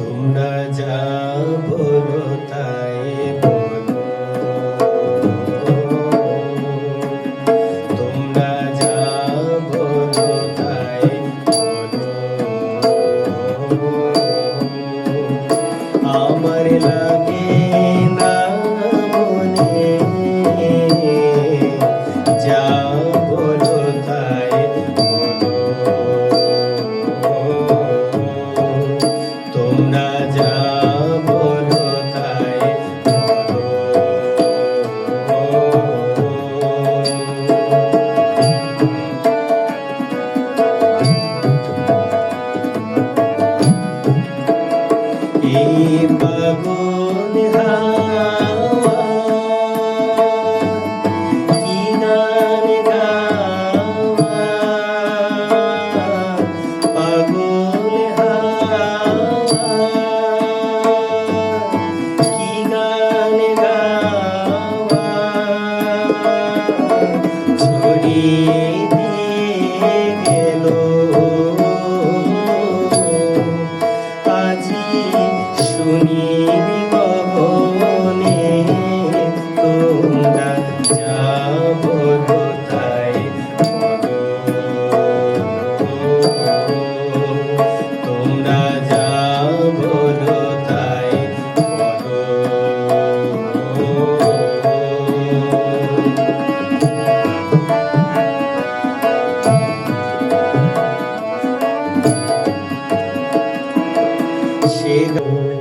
তোমরা যা বলো এই পাগল হা